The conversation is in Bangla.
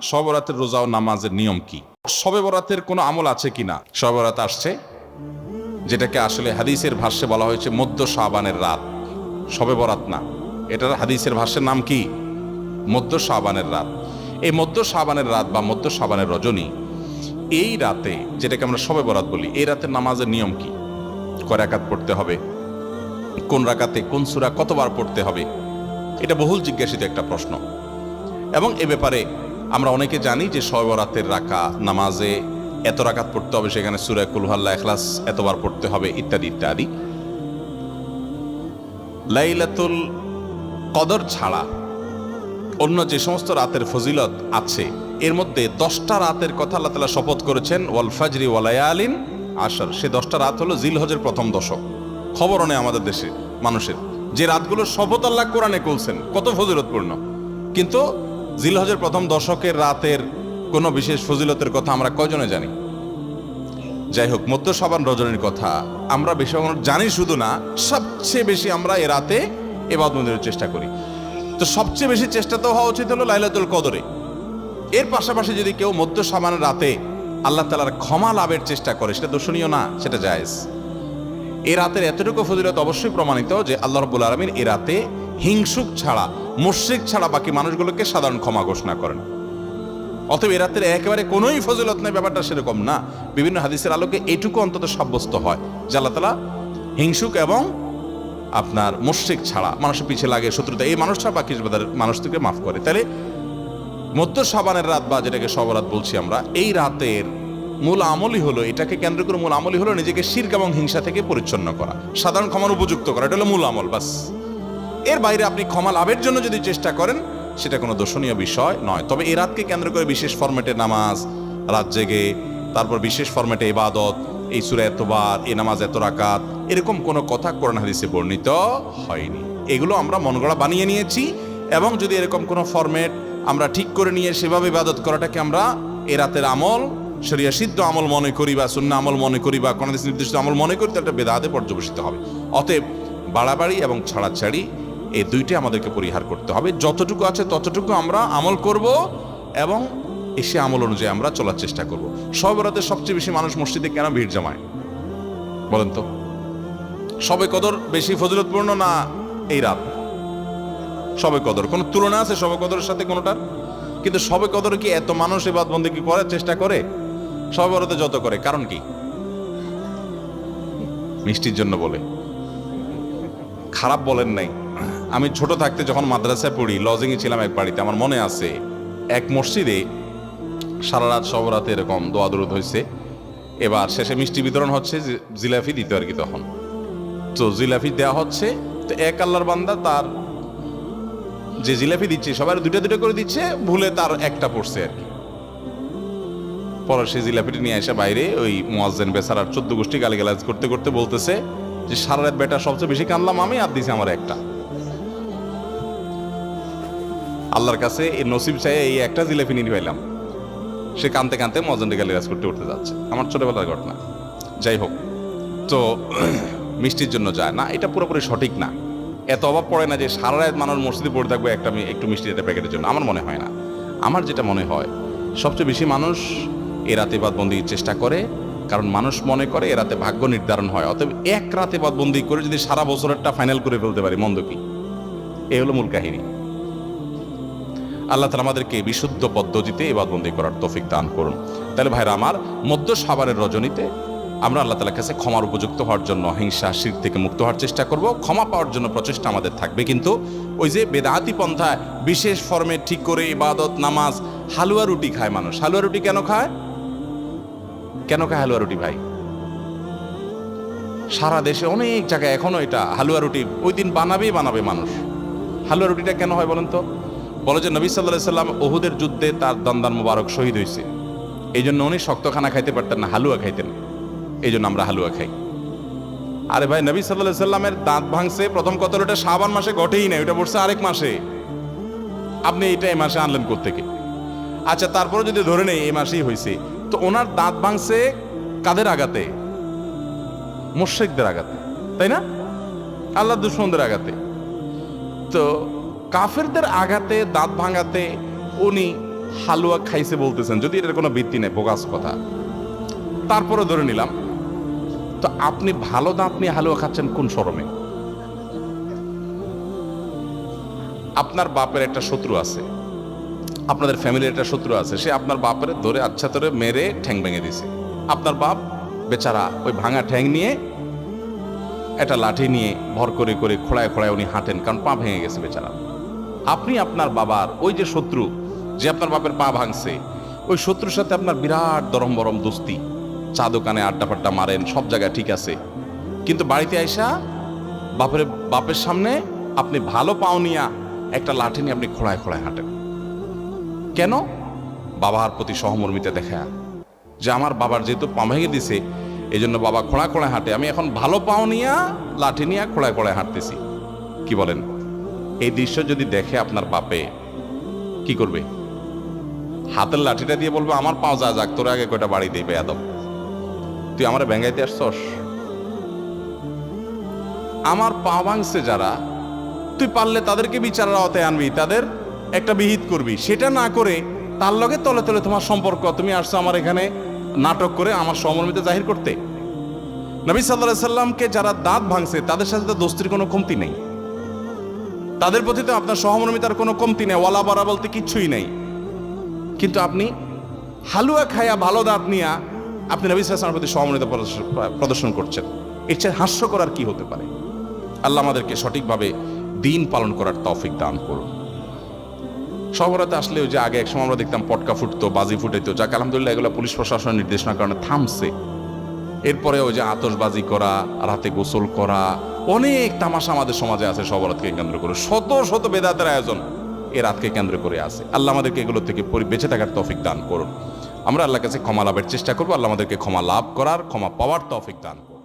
শবে বরাতের রোজা ও নামাজের নিয়ম কি? শবে বরাতের কোনো আমল আছে কিনা শবে বরাত আসছে, যেটাকে আসলে হাদিসের ভাষ্যে বলা হয়েছে মধ্য শাবানের রাত। শবে বরাত না। এটার হাদিসের ভাষ্যের নাম কি? মধ্য শাবানের রাত। এই মধ্য শাবানের রাত বা মধ্য শাবানের রজনী, এই রাতে যেটাকে আমরা শবে বরাত বলি, এই রাতের নামাজের নিয়ম কি? কয় রাকাত পড়তে হবে? কোন রাকাতে কোন সুরা কতবার পড়তে হবে? এটা বহুল জিজ্ঞাসিত একটা প্রশ্ন। এবং এ ব্যাপারে আমরা অনেকে জানি যে শবে বরাতের রাকা নামাজে এত রাকাত পড়তে হবে, সেখানে সুরায় কুলহাল্লা এখলাস এতবার পড়তে হবে, ইত্যাদি ইত্যাদি। লাইলাতুল কদর ছাড়া অন্য যে সমস্ত রাতের ফজিলত আছে, এর মধ্যে দশটা রাতের কথা আল্লাহ তালা শপথ করেছেন, ওয়াল ফাজরি ওয়ালায়ালিন আশার। সে দশটা রাত হলো জিলহজের প্রথম দশক। খবর নেই আমাদের দেশে, মানুষের। যে রাতগুলো শপথ আল্লাহ কোরআনে করছেন, কত ফজিলতপূর্ণ। কিন্তু জিলহজের প্রথম দশকের রাতের কোনো বিশেষ ফজিলতের কথা আমরা কজনে জানি? যাই হোক, মধ্য সাবান রজনীর কথা আমরা বেশি জানি শুধু না, সবচেয়ে বেশি আমরা এ রাতে এবাদ মন্দিরের চেষ্টা করি। তো সবচেয়ে বেশি চেষ্টা তো হওয়া উচিত হলো লাইলাতুল কদরে। এর পাশাপাশি যদি কেউ মধ্য সাবানের রাতে আল্লাহ তালার ক্ষমা লাভের চেষ্টা করে, সেটা দর্শনীয় না, সেটা জায়েজ। এ রাতের এতটুকু ফজিলত অবশ্যই প্রমাণিত যে আল্লাহ রব্বুল আলমিন এ রাতে হিংসুক ছাড়া মুশ্রিক ছাড়া বাকি মানুষগুলোকে সাধারণ ক্ষমা ঘোষণা করেন। অতএব এ রাতের একেবারে কোনোই ফজিলত নেই, ব্যাপারটা সেরকম না। বিভিন্ন হাদিসের আলোকে এটুকু অন্তত সাব্যস্ত হয় যে তালা হিংসুক এবং আপনার মুশ্রিক ছাড়া মানুষের পিছিয়ে লাগে শত্রুতা। এই মানুষ ছাড়া বাকি মানুষ থেকে মাফ করে। তাহলে মধ্য সাবানের রাত বা যেটাকে সবরাত বলছি আমরা, এই রাতের মূল আমলই হলো, এটাকে কেন্দ্র করে মূল আমলই হলো নিজেকে শির্ক এবং হিংসা থেকে পরিচ্ছন্ন করা, সাধারণ ক্ষমার উপযুক্ত করা। এটা হলো মূল আমল, বাস। এর বাইরে আপনি ক্ষমা লাভের জন্য যদি চেষ্টা করেন, সেটা কোনো দর্শনীয় বিষয় নয়। তবে এই রাতকে কেন্দ্র করে বিশেষ ফরম্যাটে নামাজ, রাত জেগে, তারপর বিশেষ ফরম্যাটে ইবাদত, এই সুরে এতবার এই নামাজ এত রাকাত, এরকম কোনো কথা কোরআন হাদিসে বর্ণিত হয়নি। এগুলো আমরা মনগড়া বানিয়ে নিয়েছি এবং যদি এরকম কোনো ফরম্যাট আমরা ঠিক করে নিয়ে সেভাবে ইবাদত করাটাকে আমরা এ রাতের আমল, শরিয়া সিদ্ধ আমল মনে করি বা শূন্য আমল মনে করি বা কোনো নির্দিষ্ট আমল মনে করি, তাহলে এটা বেদাতে পর্যবেসিত হবে। অতএব বাড়াবাড়ি এবং ছাড়াছাড়ি এই দুইটাই আমাদেরকে পরিহার করতে হবে। যতটুকু আছে ততটুকু আমরা আমল করব এবং এসে আমল অনুযায়ী আমরা চলার চেষ্টা করব। সব রাতে সবচেয়ে বেশি মানুষ মসজিদে কেন ভিড় জমায়? বলেন তো। সবে কদর বেশি ফজিলতপূর্ণ না এই রাত? সবে কদর। কোনো তুলনা আছে সবে কদরের সাথে কোনোটার? কিন্তু সবে কদর কি এত মানুষ এবাদ বন্দি কি করার চেষ্টা করে? সবে বড়তে যত করে। কারণ কি? মিষ্টির জন্য বলে। খারাপ বলেন নাই। আমি ছোট থাকতে যখন মাদ্রাসায় পড়ি লজিংয়ে ছিলাম এক বাড়িতে, আমার মনে আছে, এক মসজিদে সারা রাত সব রাতে এরকম দোয়া দরুদ হয়েছে এবার শেষে মিষ্টি বিতরণ হচ্ছে জিলাফি দিতে আর কি তখন। তো জিলাফি দেওয়া হচ্ছে, তো এক আল্লাহর বান্দা তার যে জিলাপি দিচ্ছে সবার দুটো দুটো করে দিচ্ছে, ভুলে তার একটা পড়ছে আর কি। পরে সেই জিলাপিটি নিয়ে এসে বাইরে ওই মোয়াজ্জেন বেসারার চোদ্দ গোষ্ঠী গালিগালাজ করতে করতে বলতেছে যে, সারা রাত বেটা সবচেয়ে বেশি কানলাম আমি, আর দিছি আমার একটা। আল্লাহর কাছে এই নসিব চাই এই একটা জিলাপি নিয়ে পাইলাম সে কানতে কানতে মজেন্ডে গালিগালাজ করতে উঠতে যাচ্ছে। আমার ছোটোবেলার ঘটনা। যাই হোক, তো মিষ্টির জন্য যায় না, এটা পুরোপুরি সঠিক না। এত অভাব পড়ে না যে সারা রাত মানুষ মসজিদে পড়ে থাকবে একটা একটু মিষ্টি একটা প্যাকেটের জন্য। আমার মনে হয় না। আমার যেটা মনে হয়, সবচেয়ে বেশি মানুষ এ রাতে বাদবন্দির চেষ্টা করে, কারণ মানুষ মনে করে এ রাতে ভাগ্য নির্ধারণ হয়। অতএব এক রাতে বাদবন্দি করে যদি সারা বছরেরটা ফাইনাল করে ফেলতে পারি, মন্দ কি? এ হলো মূল কাহিনী। আল্লাহ তালা আমাদেরকে বিশুদ্ধ পদ্ধতিতে এবাদবন্দি করার তৌফিক দান করুন। তাহলে ভাইরা আমার, মধ্য সাবারের রজনীতে আমরা আল্লাহ তালার কাছে ক্ষমার উপযুক্ত হওয়ার জন্য, হিংসা, শির থেকে মুক্ত হওয়ার চেষ্টা করব। ক্ষমা পাওয়ার জন্য প্রচেষ্টা আমাদের থাকবে। কিন্তু ওই যে বেদাতি পন্থায় বিশেষ ফর্মে ঠিক করে ইবাদত, নামাজ, হালুয়া রুটি খায় মানুষ। হালুয়া রুটি কেন খায়? কেন খায় হালুয়া রুটি ভাই? সারা দেশে অনেক জায়গায় এখনও এটা হালুয়া রুটি ওই দিন বানাবেই বানাবে মানুষ। হালুয়া রুটিটা কেন হয় বলেন তো? বলে যে নবী সাল্লাহ সাল্লাম ওহুদের যুদ্ধে তার দন্দান মুবারক শহীদ হয়েছে এই জন্য উনি শক্ত খানা খাইতে পারতেন না, হালুয়া খাইতেন। এই জন্য আমরা হালুয়া খাই। আরে ভাই, নবী সাল্লাহ সাল্লামের দাঁত ভাঙছে, প্রথম কতলটা শাবান মাসে ঘটেই না ওটা পড়ছে আরেক মাসে। আপনি এটা এই মাসে আনলেন কোত্থেকে? আচ্ছা তারপরে যদি ধরে নেই, এই মাসেই হয়েছে তো ওনার দাঁত ভাঙছে কাদের আগাতে মোর্শেকদের আগাতে তাই না? আল্লাহ দুশ্মনদের আগাতে তো কাফেরদের আঘাতে, দাঁত ভাঙাতে উনি হালুয়া খাইছে বলতেছেন, যদি এটার কোনো ভিত্তি নেই, বোগাস কথা। তারপরে ধরে নিলাম, তো আপনি ভালো দাঁত নিয়ে হালুয়া খাচ্ছেন কোন শরমে? আপনার বাপের একটা শত্রু আছে, আপনাদের ফ্যামিলির একটা শত্রু আছে, সে আপনার বাপের ধরে আচ্ছা ধরে মেরে ঠ্যাং ভেঙে দিছে আপনার বাপ বেচারা ওই ভাঙা ঠ্যাং নিয়ে একটা লাঠি নিয়ে ভর করে করে খোড়ায় খোড়ায় উনি হাঁটেন, কারণ পা ভেঙে গেছে বেচারা আপনি আপনার বাবার, ওই যে শত্রু যে আপনার বাপের পা ভাঙছে, ওই শত্রুর সাথে আপনার বিরাট দরম বরম দোস্তি। চা দোকানে আড্ডা ফাড্ডা মারেন, সব জায়গায় ঠিক আছে। কিন্তু বাড়িতে আইসা বাপের বাপের সামনে আপনি ভালো পাওনিয়া একটা লাঠি নিয়ে আপনি খোড়ায় খোড়ায় হাঁটেন। কেন? বাবার প্রতি সহমর্মিতা দেখা যে আমার বাবার যেহেতু পা ভেঙে দিছে এই জন্য বাবা খোঁড়া খোঁড়ায় হাঁটে। আমি এখন ভালো পাওনিয়া লাঠি নিয়ে খোঁড়ায় খোঁড়ায় হাঁটতেছি। কি বলেন? এই দৃশ্য যদি দেখে আপনার বাপে, কি করবে? হাতের লাঠিটা দিয়ে বলবে, আমার পাও যা যাক, তোর আগে কয়টা বাড়ি দেবে আদব তুই আমার ব্যাঙ্গাইতে আসছস? আমার পা ভাঙছে যারা, তুই পারলে তাদেরকে বিচারের আওতায় আনবি, তাদের একটা বিহিত করবি। সেটা না করে তার লগে তলে তলে তোমার সম্পর্ক, তুমি আসছো আমার এখানে নাটক করে আমার সমর্মিত জাহির করতে। নবী সাল্লাহ সাল্লামকে যারা দাঁত ভাঙছে, তাদের সাথে তো দোস্তির কোনো কমতি নেই। তাদের প্রতি তো আপনার সহমর্মিতার কোনো কমতি নেই, ওয়ালা বারা বলতে কিচ্ছুই নেই। কিন্তু আপনি হালুয়া খায়া ভালো দাঁত নিয়া আপনি নবী সাল্লামের প্রতি সহমর্মিতা প্রদর্শন- করছেন। এর চেয়ে হাস্যকর আর কি হতে পারে? আল্লাহ আমাদেরকে সঠিকভাবে দিন পালন করার তৌফিক দান করুন। শহরাতে আসলে ওই যে আগে এক সময় আমরা দেখতাম পটকা ফুটতো, বাজি ফুটাইতো। যাক, আলহামদুলিল্লাহ, এগুলো পুলিশ প্রশাসনের নির্দেশনার কারণে থামছে। এরপরে ওই যে আতশবাজি করা, রাতে গোসল করা অনেক তামাশা আমাদের সমাজে আছে, সবরাতকে কেন্দ্র করে। শত শত বেদাতের আয়োজন এ রাতকে কেন্দ্র করে আছে। আল্লাহ আমাদেরকে এগুলো থেকে বেঁচে থাকার তফিক দান করুন। আমরা আল্লাহর কাছে ক্ষমা লাভের চেষ্টা করব, আল্লাহ আমাদেরকে ক্ষমা লাভ করার, ক্ষমা পাওয়ার তফিক দান করুন।